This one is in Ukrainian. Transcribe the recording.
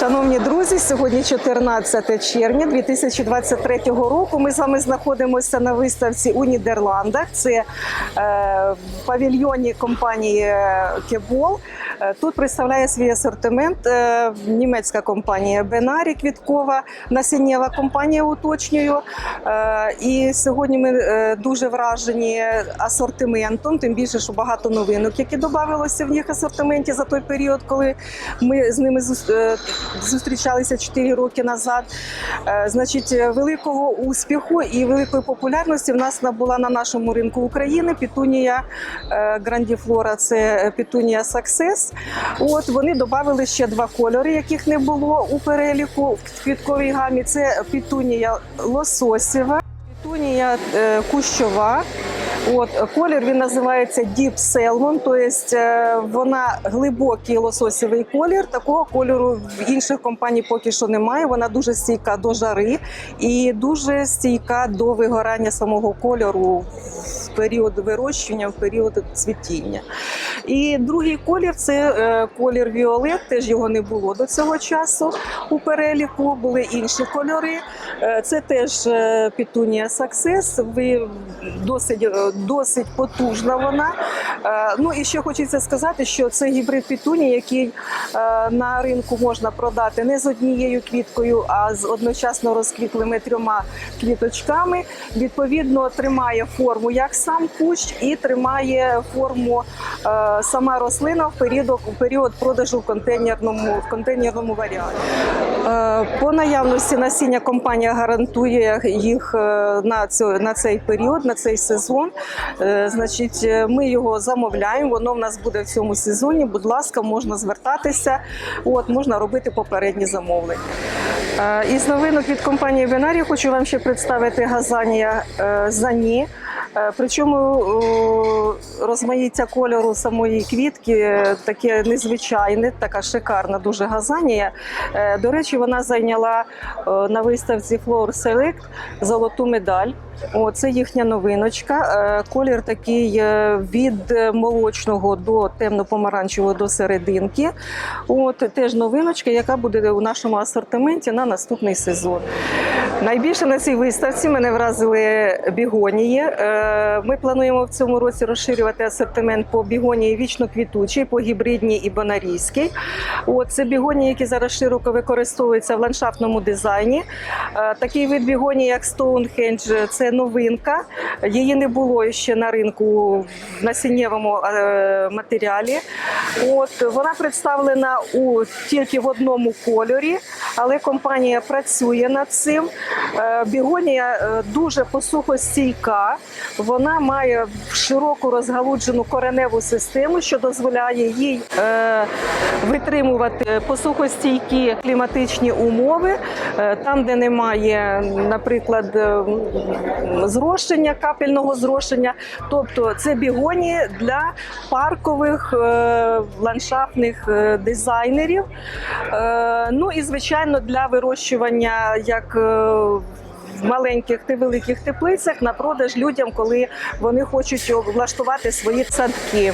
Шановні друзі, сьогодні 14 червня 2023 року. Ми з вами знаходимося на виставці у Нідерландах. Це е, в павільйоні компанії Кебол. Е, Тут представляє свій асортимент е, німецька компанія Бенарі Квіткова, насіннєва компанія уточнюю. Е, І сьогодні ми дуже вражені асортиментом, тим більше, що багато новинок, які додавалося в їх асортименті за той період, коли ми з ними зустрічалися 4 роки назад. Значить, великого успіху і великої популярності в нас набула на нашому ринку України пітунія е, Грандіфлора, це пітунія От вони додали ще два кольори, яких не було у переліку в квітковій гамі. Це пітунія лососєва, пітунія е, кущова. От колір він називається Deep Salmon, тобто вона глибокий лососєвий колір. Такого кольору в інших компаній поки що немає. Вона дуже стійка до жари і дуже стійка до вигорання самого кольору в період вирощування, в період цвітіння. І другий колір це е, колір Віолет. Теж його не було до цього часу у переліку. Були інші кольори. Е, Це теж е, пітунія Success. Ви досить, е, досить потужна вона. Ну і ще хочеться сказати, що це гібрид пітунії, який на ринку можна продати не з однією квіткою, а з одночасно розквітлими трьома квіточками. Відповідно, тримає форму як сам кущ, і тримає форму сама рослина в період, у період продажу в контейнерному, в контейнерному варіанті. По наявності насіння компанія гарантує їх е, на, цю, на цей період, на цей сезон. Е, Значить, е, ми його замовляємо. Воно в нас буде в цьому сезоні. Будь ласка, можна звертатися. От можна робити попередні замовлення. Із новинок від компанії Венарі, хочу вам ще представити газанія Зані. Е, Причому розмаїття кольору самої квітки е, таке незвичайне, така шикарна дуже газанія. Е, До речі, вона зайняла е, на виставці Floor Select золоту медаль. О, це їхня новиночка. Е, Колір такий е, від молочного до темно-помаранчевого до серединки. От теж новиночка, яка буде у нашому асортименті на наступний сезон. Найбільше на цій виставці мене вразили бігонії. Ми плануємо в цьому році розширювати асортимент по бігонії вічно-квітучій, по гібридній і бонарійській. От це бігонії, які зараз широко використовуються в ландшафтному дизайні. Е, Такий вид бігонії, як Stonehenge, це новинка. Її не було ще на ринку в насіннєвому е, матеріалі. От вона представлена у тільки в одному кольорі, але компанія працює над цим. Е, Бігонія дуже посухостійка. Вона має широку розгалуджену кореневу систему, що дозволяє їй е, витримувати посухостійкі кліматичні умови, Е, там, де немає, наприклад, е, зрошення, капельного зрошення. Тобто це бігоні для паркових е, ландшафтних е, дизайнерів. Е, Ну і звичайно для вирощування як. е, в маленьких та великих теплицях на продаж людям, коли вони хочуть влаштувати свої садки.